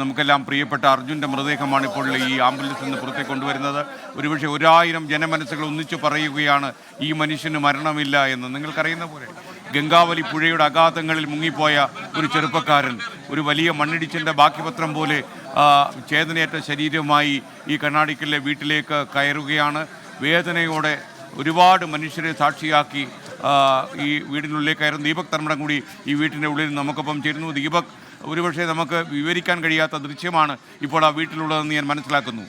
നമുക്കെല്ലാം പ്രിയപ്പെട്ട അർജുന്റെ മൃതദേഹമാണ് ഇപ്പോൾ ഈ ആംബുലൻസിൽ നിന്ന് പുറത്തേക്ക് കൊണ്ടുവരുന്നത്. ഒരുപക്ഷെ ഒരായിരം ജനമനസ്സുകൾ ഒന്നിച്ചു പറയുകയാണ് ഈ മനുഷ്യന് മരണമില്ല എന്ന്. നിങ്ങൾക്കറിയുന്ന പോലെ ഗംഗാവലി പുഴയുടെ അഗാധങ്ങളിൽ മുങ്ങിപ്പോയ ഒരു ചെറുപ്പക്കാരൻ ഒരു വലിയ മണ്ണിടിച്ചിന്റെ ബാക്കിപത്രം പോലെ ചേതനയേറ്റ ശരീരവുമായി ഈ കർണാടകയിലെ വീട്ടിലേക്ക് കയറുകയാണ്. വേദനയോടെ ഒരുപാട് മനുഷ്യരെ സാക്ഷിയാക്കി ഈ വീടിനുള്ളിലേക്ക് കയറുന്ന ദീപക് തർമ്മടം കൂടി ഈ വീട്ടിന്റെ ഉള്ളിൽ നമുക്കൊപ്പം ചേരുന്നു. ദീപക് ഒരുപക്ഷെ നമുക്ക് വിവരിക്കാൻ കഴിയാത്ത ദൃശ്യമാണ് ഇപ്പോൾ ആ വീട്ടിലുള്ളതെന്ന് ഞാൻ മനസ്സിലാക്കുന്നു.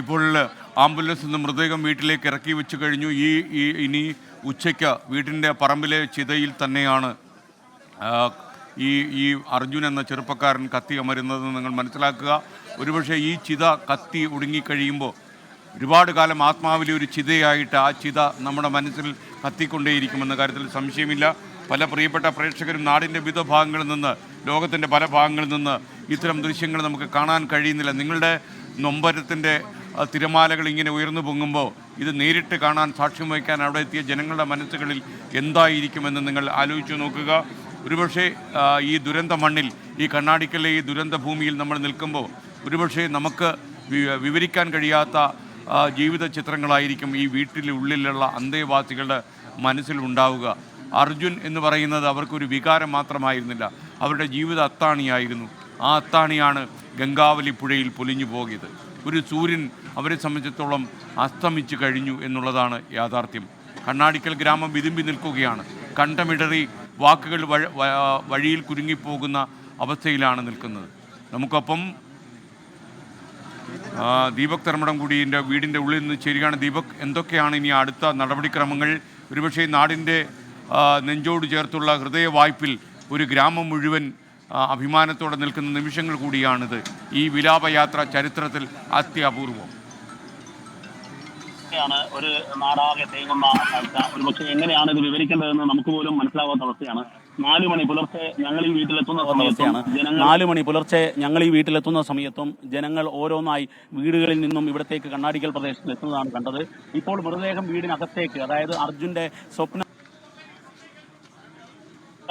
ഇപ്പോൾ ആംബുലൻസ് നിന്ന് മൃതദേഹം വീട്ടിലേക്ക് ഇറക്കി വെച്ച് കഴിഞ്ഞു. ഈ ഇനി ഉച്ചയ്ക്ക് വീട്ടിന്റെ പറമ്പിലെ ചിതയിൽ തന്നെയാണ് ഈ ഈ അർജുൻ എന്ന ചെറുപ്പക്കാരൻ കത്തി അമരുന്നതെന്ന് നിങ്ങൾ മനസ്സിലാക്കുക. ഒരുപക്ഷെ ഈ ചിത കത്തി ഒടുങ്ങിക്കഴിയുമ്പോൾ ഒരുപാട് കാലം ആത്മാവിലെ ഒരു ചിതയായിട്ട് ആ ചിത നമ്മുടെ മനസ്സിൽ കത്തിക്കൊണ്ടേയിരിക്കുമെന്ന കാര്യത്തിൽ സംശയമില്ല. പല പ്രിയപ്പെട്ട പ്രേക്ഷകരും നാടിന്റെ വിവിധ ഭാഗങ്ങളിൽ നിന്ന് ലോകത്തിന്റെ പല ഭാഗങ്ങളിൽ നിന്ന് ഇത്തരം ദൃശ്യങ്ങൾ നമുക്ക് കാണാൻ കഴിയുന്നില്ല. നിങ്ങളുടെ നൊമ്പരത്തിന്റെ തിരമാലകൾ ഇങ്ങനെ ഉയർന്നു പൊങ്ങുമ്പോൾ ഇത് നേരിട്ട് കാണാൻ സാക്ഷ്യം വഹിക്കാൻ അവിടെ എത്തിയ ജനങ്ങളുടെ മനസ്സുകളിൽ എന്തായിരിക്കുമെന്ന് നിങ്ങൾ ആലോചിച്ച് നോക്കുക. ഒരുപക്ഷെ ഈ ദുരന്ത മണ്ണിൽ ഈ കണ്ണാടിക്കലെ ഈ ദുരന്ത ഭൂമിയിൽ നമ്മൾ നിൽക്കുമ്പോൾ ഒരുപക്ഷെ നമുക്ക് വിവരിക്കാൻ കഴിയാത്ത ജീവിത ചിത്രങ്ങളായിരിക്കും ഈ വീട്ടിലുള്ളിലുള്ള അന്തേവാസികളുടെ മനസ്സിലുണ്ടാവുക അർജുൻ എന്ന് പറയുന്നത് അവർക്കൊരു വികാരം മാത്രമായിരുന്നില്ല. അവരുടെ ജീവിത അത്താണിയായിരുന്നു. ആ അത്താണിയാണ് ഗംഗാവലി പുഴയിൽ പൊലിഞ്ഞു പോകിയത്. ഒരു സൂര്യൻ അവരെ സംബന്ധിച്ചിടത്തോളം അസ്തമിച്ചു കഴിഞ്ഞു എന്നുള്ളതാണ് യാഥാർത്ഥ്യം. കണ്ണാടിക്കൽ ഗ്രാമം വിതുമ്പി നിൽക്കുകയാണ്. കണ്ടമിടറി വാക്കുകൾ വഴിയിൽ കുരുങ്ങിപ്പോകുന്ന അവസ്ഥയിലാണ് നിൽക്കുന്നത്. നമുക്കൊപ്പം ദീപക് തെർമടം കൂടി വീടിന്റെ ഉള്ളിൽ നിന്ന് ചേരുകയാണ്. ദീപക് എന്തൊക്കെയാണ് ഇനി അടുത്ത നടപടിക്രമങ്ങൾ? ഒരുപക്ഷെ നാടിന്റെ നെഞ്ചോട് ചേർത്തുള്ള ഹൃദയ വായ്പിൽ ഒരു ഗ്രാമം മുഴുവൻ അഭിമാനത്തോടെ നിൽക്കുന്ന നിമിഷങ്ങൾ കൂടിയാണിത്. ഈ വിലാപയാത്ര ചരിത്രത്തിൽ അത്യപൂർവം. ാണ് ഒരു നാടാകെ തേങ്ങുന്ന കാഴ്ച ഒരുപക്ഷെ എങ്ങനെയാണ് ഇത് വിവരിക്കേണ്ടതെന്ന് നമുക്ക് പോലും മനസ്സിലാവാത്ത അവസ്ഥയാണ്. നാലു മണി പുലർച്ചെ ഞങ്ങൾ ഈ വീട്ടിലെത്തുന്ന സമയത്താണ് അവസ്ഥയാണ്. നാല് മണി പുലർച്ചെ ഞങ്ങൾ ഈ വീട്ടിലെത്തുന്ന സമയത്തും ജനങ്ങൾ ഓരോന്നായി വീടുകളിൽ നിന്നും ഇവിടത്തേക്ക് കണ്ണാടിക്കൽ പ്രദേശത്ത് എത്തുന്നതാണ് കണ്ടത്. ഇപ്പോൾ മൃതദേഹം വീടിനകത്തേക്ക് അതായത് അർജുന്റെ സ്വപ്ന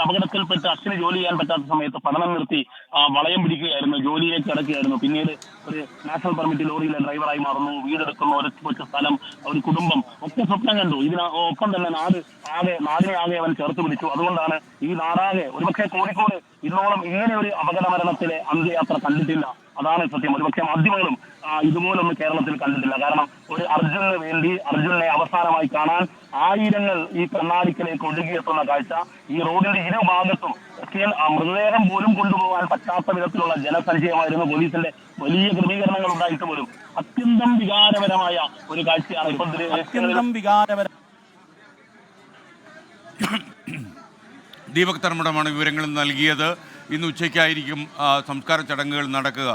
അപകടത്തിൽപ്പെട്ട് അച്ഛന് ജോലി ചെയ്യാൻ പറ്റാത്ത സമയത്ത് പഠനം നിർത്തി വളയം പിടിക്കുകയായിരുന്നു ജോലിയിലേക്ക് കിടക്കുകയായിരുന്നു പിന്നീട് ഒരു നാഷണൽ പെർമിറ്റ് ലോറിയിലെ ഡ്രൈവറായി മാറുന്നു. വീടെടുക്കുന്നു ഒരു കൊച്ചു സ്ഥലം ഒരു കുടുംബം ഒക്കെ സ്വപ്നം കണ്ടു. ഇതിന് ഒപ്പം തന്നെ നാട് ആകെ നാടിനെ ആകെ അവൻ ചേർത്ത് പിടിച്ചു. അതുകൊണ്ടാണ് ഈ നാടാകെ ഒരുപക്ഷെ കോഴിക്കോട് ഇന്നോളം ഇങ്ങനെ ഒരു അപകട മരണത്തിലെ അന്ത്യയാത്ര കണ്ടിട്ടില്ല. അതാണ് സത്യം. ഒരുപക്ഷെ മാധ്യമങ്ങളും ഇതുപോലൊന്നും കേരളത്തിൽ കണ്ടിട്ടില്ല. കാരണം ഒരു അർജുനന് വേണ്ടി അർജുനെ അവസാനമായി കാണാൻ ആയിരങ്ങൾ ഈ കണ്ണാടിക്കലേക്ക് ഒഴുകിയെത്തുന്ന കാഴ്ച ഈ റോഡിന്റെ ഇരുഭാഗത്തും ഭാഗത്തും മൃതദേഹം പോലും കൊണ്ടുപോകാൻ പറ്റാത്ത വിധത്തിലുള്ള ജനസഞ്ചയമായിരുന്നു പോലീസിന്റെ വലിയ ക്രമീകരണങ്ങൾ ഉണ്ടായിട്ട് പോലും അത്യന്തം വികാരപരമായ ഒരു കാഴ്ചയാണ് ഇപ്പം അത്യന്തം വികാരപര ദീപക് തർമ്മടമാണ് വിവരങ്ങൾ നൽകിയത്. ഇന്ന് ഉച്ചയ്ക്കായിരിക്കും സംസ്കാര ചടങ്ങുകൾ നടക്കുക.